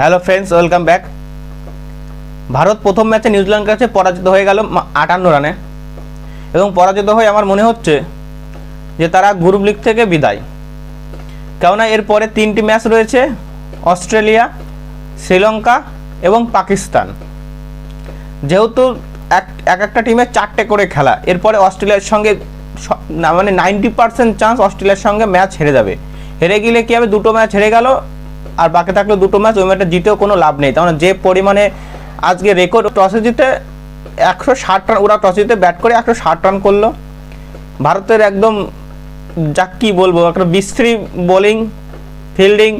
Hello friends welcome back Bharat প্রথম ম্যাচে নিউজিল্যান্ডের কাছে পরাজিত হয়ে গেল আটান্ন রানে এবং পরাজিত হয়ে আমার মনে হচ্ছে যে তারা গ্রুপ লিগ থেকে বিদায়। কেননা এরপরে তিনটি ম্যাচ রয়েছে, অস্ট্রেলিয়া, শ্রীলঙ্কা এবং পাকিস্তান। যেহেতু এক এক একটা টিমের চারটে করে খেলা, এরপরে অস্ট্রেলিয়ার সঙ্গে মানে নাইনটি পার্সেন্ট চান্স অস্ট্রেলিয়ার সঙ্গে ম্যাচ হেরে যাবে। হেরে গেলে কী হবে? দুটো ম্যাচ হেরে গেল আর বাকি থাকল দুটো ম্যাচ ওই ম্যাচটা জিতেও কোনো লাভ নেই। তার মানে যে পরিমাণে আজকে রেকর্ড টসে জিতে একশো ষাট রান ওরা টসে জিতে ব্যাট করে একশো ষাট রান করল। ভারতের একদম যা কী বলব, একটা বিশ্রী বোলিং ফিল্ডিং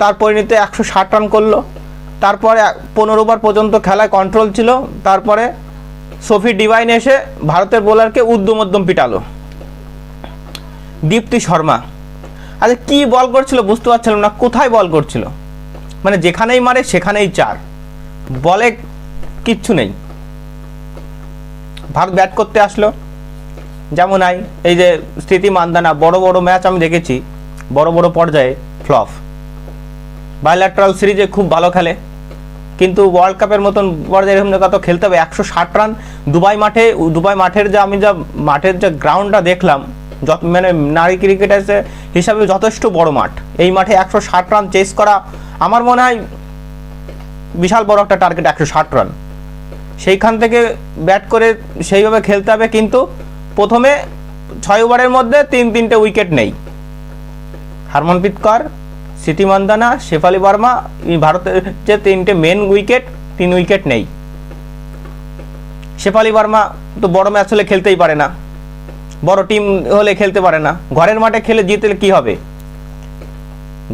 তার পরিণতিতে একশো ষাট রান করল। তারপরে পনেরো ওভার পর্যন্ত খেলায় কন্ট্রোল ছিল। তারপরে সফি ডিভাইন এসে ভারতের বোলারকে উদ্যম উদ্যম পিটালো। দীপ্তি শর্মা আচ্ছা কি বল করছিল বুঝতে পারছিলাম না, কোথায় বল করছিল? মানে যেখানেই মারে, সেখানেই চার। বলে কিচ্ছু নেই। ভারত ব্যাট করতে আসলো। যেমন আই, এই যে স্থিতি মান্দানা, বড় বড় ম্যাচ আমি দেখেছি। বড় বড় পর্যায়ে ফ্লপ। বায়োল্যাট্রাল সিরিজে খুব ভালো খেলে। কিন্তু ওয়ার্ল্ড কাপের মতন পর্যায়ে এরকম জায়গা তো খেলতে হবে। একশো ষাট রান দুবাই মাঠে, দুবাই মাঠের যে, আমি যা, মাঠের যে গ্রাউন্ডটা দেখলাম মানে নারী ক্রিকেটার হিসাবে যথেষ্ট বড় মাঠ। এই মাঠে একশো ষাট রান চেস করা আমার মনে হয় বিশাল বড় একটা টার্গেট একশো ষাট রান সেইখান থেকে ব্যাট করে সেইভাবে খেলতে হবে, কিন্তু প্রথমে ছয় ওভারের মধ্যে তিন তিনটে উইকেট নেই। হারমনপ্রীত কর, সিটি মান্দানা, শেফালি বর্মা ভারতের যে তিনটে মেন উইকেট তিন উইকেট নেই। শেফালি বর্মা তো বড় ম্যাচ হলে খেলতেই পারে না। বড় টিম হলে খেলতে পারে না। ঘরের মাঠে খেলে জিতলে কি হবে?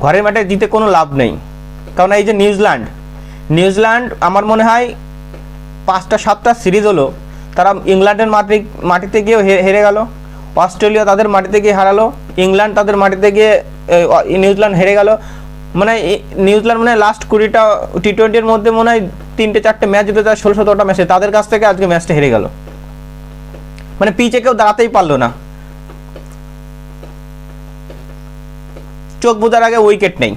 ঘরের মাঠে জিতে কোনো লাভ নেই। কারণ এই যে নিউজিল্যান্ড নিউজিল্যান্ড আমার মনে হয় পাঁচটা, সাতটা সিরিজ হলো, তারা ইংল্যান্ডের মাটি, মাটিতে গিয়ে হেরে গেল। অস্ট্রেলিয়া তাদের মাটিতে গিয়ে হারালো। ইংল্যান্ড তাদের মাটিতে গিয়ে নিউজিল্যান্ড হেরে গেল। মানে নিউজিল্যান্ড মানে লাস্ট কুড়িটা টি টোয়েন্টির মধ্যে মনে হয় তিনটে, চারটে ম্যাচ জিতে যায় ষোলো সতেরোটা ম্যাচে। তাদের কাছ থেকে আজকে ম্যাচটা হেরে গেল। মানে পিচে কেউ দাঁড়াতেই পারল না। চোখ বোঝার আগে উইকেট নেই।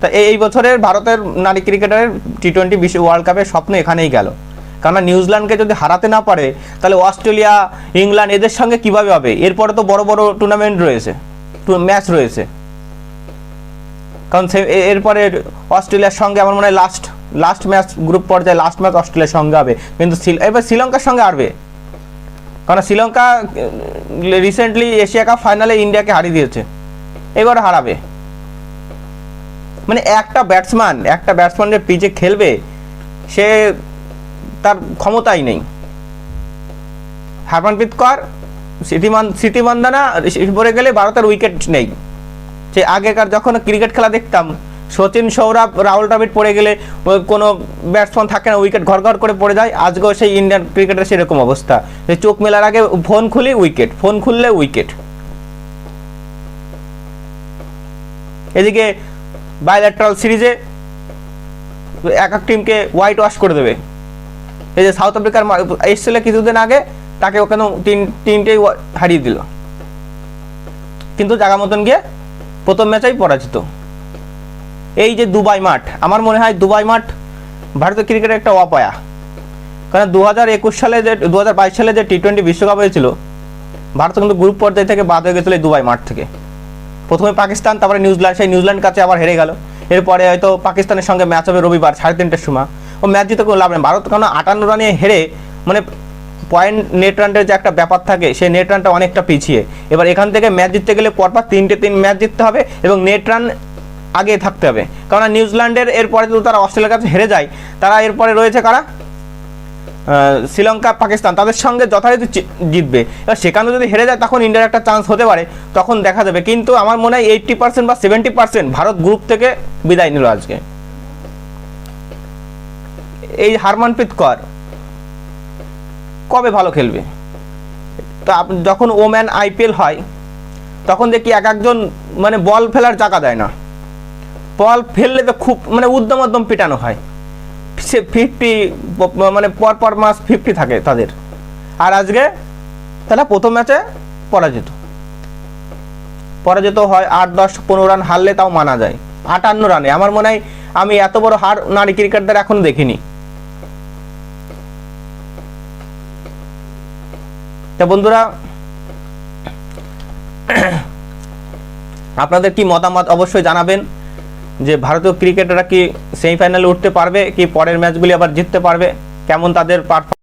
তা এই বছরের ভারতের নারী ক্রিকেটারের টি টোয়েন্টি বিশ্ব ওয়ার্ল্ড কাপের স্বপ্ন এখানেই গেল। কারণ নিউজিল্যান্ডকে যদি হারাতে না পারে, তাহলে অস্ট্রেলিয়া, ইংল্যান্ড এদের সঙ্গে কীভাবে হবে? এরপরে তো বড় বড় টুর্নামেন্ট রয়েছে। ম্যাচ রয়েছে। কারণ এরপরে অস্ট্রেলিয়ার সঙ্গে আমার মনে হয় লাস্ট লাস্ট ম্যাচ গ্রুপ পর্যায়ে লাস্ট ম্যাচ অস্ট্রেলিয়ার সঙ্গে হবে। কিন্তু এবার শ্রীলঙ্কার সঙ্গে হারবে। কারণ শ্রীলঙ্কা রিসেন্টলি এশিয়া কাপ ফাইনালে ইন্ডিয়াকে হারিয়ে দিয়েছে। এবার হারাবে। মানে একটা ব্যাটসম্যান একটা ব্যাটসম্যান যে পিচে খেলবে, সে তার ক্ষমতাই নেই। হারমানপ্রীত কর, সিটিমান সিটি মান্দানা পরে গেলে ভারতের উইকেট নেই। সে আগেকার যখন ক্রিকেট খেলা দেখতাম সচিন সৌরভ, রাহুল দ্রাবিড় পড়ে গেলে কোনো ব্যাটসম্যান থাকে না উইকেট ঘর ঘর করে পড়ে যায়। আজকেও সেই ইন্ডিয়ান ক্রিকেটের সেরকম অবস্থা। চোখ মেলার আগে ফোন খুলি উইকেট ফোন খুললে উইকেট এদিকে বায়োল্যাট্রাল সিরিজে এক এক টিমকে হোয়াইট ওয়াশ করে দেবে। এই যে সাউথ আফ্রিকার এসেছিল কিছুদিন আগে, তাকে ওখানে তিন তিনটেই হারিয়ে দিল। কিন্তু জায়গা মতন গিয়ে প্রথম ম্যাচেই পরাজিত। এই যে দুবাই মাঠ, আমার মনে হয় দুবাই মাঠ ভারতীয় ক্রিকেটের একটা অপায়া। কারণ দু হাজার একুশ সালে যে দু হাজার বাইশ সালে যে টি টোয়েন্টি বিশ্বকাপ হয়েছিল, ভারত কিন্তু গ্রুপ পর্যায় থেকে বাদ হয়ে গেছিল এই দুবাই মাঠ থেকে। প্রথমে পাকিস্তান, তারপরে নিউজিল্যান্ড সেই নিউজিল্যান্ড কাছে আবার হেরে গেল। এরপরে হয়তো পাকিস্তানের সঙ্গে ম্যাচ হবে রবিবার, সাড়ে তিনটের সময়। ও ম্যাচ জিতে কোনো লাভ নেই। ভারত কেন আটান্ন রানে হেরে মানে পয়েন্ট নেট রানের যে একটা ব্যাপার থাকে, সেই নেট রানটা অনেকটা পিছিয়ে। এবার এখান থেকে ম্যাচ জিততে গেলে পরপর তিনটে তিন ম্যাচ জিততে হবে এবং নেট রান আগে থাকতে হবে। কারণ নিউজিল্যান্ডের এরপরে যদি তারা অস্ট্রেলিয়ার কাছে হেরে যায়, তারা এরপরে রয়েছে কারা? শ্রীলঙ্কা, পাকিস্তান। তাদের সঙ্গে যথারীতি জিতবে। এবার সেখানে যদি হেরে যায়, তখন ইন্ডিয়ার একটা চান্স হতে পারে, তখন দেখা যাবে। কিন্তু আমার মনে হয় এইট্টি পার্সেন্ট বা সেভেন্টি পার্সেন্ট ভারত গ্রুপ থেকে বিদায় নিল আজকে। এই হারমানপ্রীত কর, কবে ভালো খেলবে? তো যখন ওম্যান আইপিএল হয়, তখন দেখি এক একজন মানে বল ফেলার জায়গা দেয় না। বল ফেললে তো খুব মানে উদ্যম উদ্যম পিটানো হয়। সে ফিফটি মানে পর পর মাস ফিফটি থাকে তাদের। আর আজকে তারা প্রথম ম্যাচে পরাজিত। পরাজিত হয় আট, দশ, পনেরো রান হারলে তাও মানা যায়। আটান্ন রানে। আমার মনে হয় আমি এত বড় হার নারী ক্রিকেটদের এখন দেখিনি। তা বন্ধুরা, আপনাদের কি মতামত অবশ্যই জানাবেন। যে ভারতীয় ক্রিকেটাররা কি সেমিফাইনালে উঠতে পারবে, কি পরের ম্যাচগুলি আবার জিততে পারবে? কেমন তাদের পারফরমেন্স